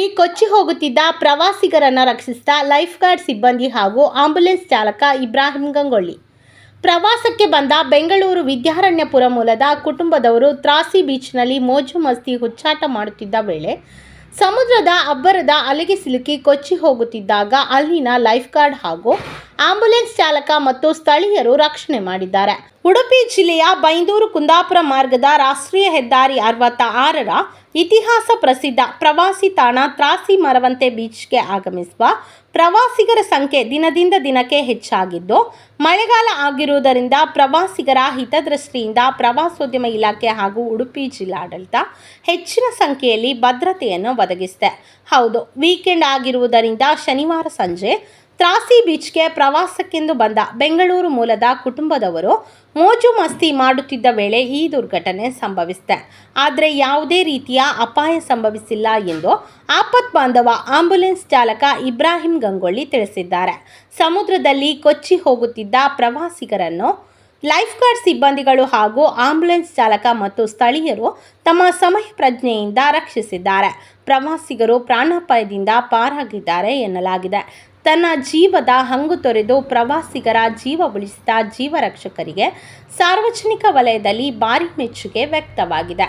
ಸಮುದ್ರದಲ್ಲಿ ಕೊಚ್ಚಿ ಹೋಗುತ್ತಿದ್ದ ಪ್ರವಾಸಿಗರನ್ನು ರಕ್ಷಿಸಿದ ಲೈಫ್ ಗಾರ್ಡ್ ಸಿಬ್ಬಂದಿ ಹಾಗೂ ಆಂಬ್ಯುಲೆನ್ಸ್ ಚಾಲಕ ಇಬ್ರಾಹಿಂ ಗಂಗೊಳ್ಳಿ. ಪ್ರವಾಸಕ್ಕೆ ಬಂದ ಬೆಂಗಳೂರು ವಿದ್ಯಾರಣ್ಯಪುರ ಮೂಲದ ಕುಟುಂಬದವರು ತ್ರಾಸಿ ಬೀಚ್ನಲ್ಲಿ ಮೋಜು ಮಸ್ತಿ ಹುಚ್ಚಾಟ ಮಾಡುತ್ತಿದ್ದ ವೇಳೆ ಸಮುದ್ರದ ಅಬ್ಬರದ ಅಲೆಗೆ ಸಿಲುಕಿ ಕೊಚ್ಚಿ ಹೋಗುತ್ತಿದ್ದಾಗ ಅಲ್ಲಿನ ಲೈಫ್ ಗಾರ್ಡ್ ಹಾಗೂ ಆಂಬ್ಯುಲೆನ್ಸ್ ಚಾಲಕ ಮತ್ತು ಸ್ಥಳೀಯರು ರಕ್ಷಣೆ ಮಾಡಿದ್ದಾರೆ. ಉಡುಪಿ ಜಿಲ್ಲೆಯ ಬೈಂದೂರು ಕುಂದಾಪುರ ಮಾರ್ಗದ ರಾಷ್ಟ್ರೀಯ ಹೆದ್ದಾರಿ ಅರವತ್ತ ಆರರ ಇತಿಹಾಸ ಪ್ರಸಿದ್ಧ ಪ್ರವಾಸಿ ತಾಣ ತ್ರಾಸಿ ಮರವಂತೆ ಬೀಚ್ಗೆ ಆಗಮಿಸುವ ಪ್ರವಾಸಿಗರ ಸಂಖ್ಯೆ ದಿನದಿಂದ ದಿನಕ್ಕೆ ಹೆಚ್ಚಾಗಿದ್ದು, ಮಳೆಗಾಲ ಆಗಿರುವುದರಿಂದ ಪ್ರವಾಸಿಗರ ಹಿತದೃಷ್ಟಿಯಿಂದ ಪ್ರವಾಸೋದ್ಯಮ ಇಲಾಖೆ ಹಾಗೂ ಉಡುಪಿ ಜಿಲ್ಲಾಡಳಿತ ಹೆಚ್ಚಿನ ಸಂಖ್ಯೆಯಲ್ಲಿ ಭದ್ರತೆಯನ್ನು ಒದಗಿಸಿದೆ. ಹೌದು, ವೀಕೆಂಡ್ ಆಗಿರುವುದರಿಂದ ಶನಿವಾರ ಸಂಜೆ ತ್ರಾಸಿ ಬೀಚ್ಗೆ ಪ್ರವಾಸಕ್ಕೆಂದು ಬಂದ ಬೆಂಗಳೂರು ಮೂಲದ ಕುಟುಂಬದವರು ಮೋಜು ಮಸ್ತಿ ಮಾಡುತ್ತಿದ್ದ ವೇಳೆ ಈ ದುರ್ಘಟನೆ ಸಂಭವಿಸಿದೆ. ಆದರೆ ಯಾವುದೇ ರೀತಿಯ ಅಪಾಯ ಸಂಭವಿಸಿಲ್ಲ ಎಂದು ಆಪತ್ ಬಾಂಧವ ಆಂಬ್ಯುಲೆನ್ಸ್ ಚಾಲಕ ಇಬ್ರಾಹಿಂ ಗಂಗೊಳ್ಳಿ ತಿಳಿಸಿದ್ದಾರೆ. ಸಮುದ್ರದಲ್ಲಿ ಕೊಚ್ಚಿ ಹೋಗುತ್ತಿದ್ದ ಪ್ರವಾಸಿಗರನ್ನು ಲೈಫ್ ಗಾರ್ಡ್ ಸಿಬ್ಬಂದಿಗಳು ಹಾಗೂ ಆಂಬ್ಯುಲೆನ್ಸ್ ಚಾಲಕ ಮತ್ತು ಸ್ಥಳೀಯರು ತಮ್ಮ ಸಮಯ ಪ್ರಜ್ಞೆಯಿಂದ ರಕ್ಷಿಸಿದ್ದಾರೆ. ಪ್ರವಾಸಿಗರು ಪ್ರಾಣಾಪಾಯದಿಂದ ಪಾರಾಗಿದ್ದಾರೆ ಎನ್ನಲಾಗಿದೆ. ತನ್ನ ಜೀವದ ಹಂಗು ತೊರೆದು ಪ್ರವಾಸಿಗರ ಜೀವ ಉಳಿಸಿದ ಜೀವ ರಕ್ಷಕರಿಗೆ ಸಾರ್ವಜನಿಕ ವಲಯದಲ್ಲಿ ಭಾರಿ ಮೆಚ್ಚುಗೆ ವ್ಯಕ್ತವಾಗಿದೆ.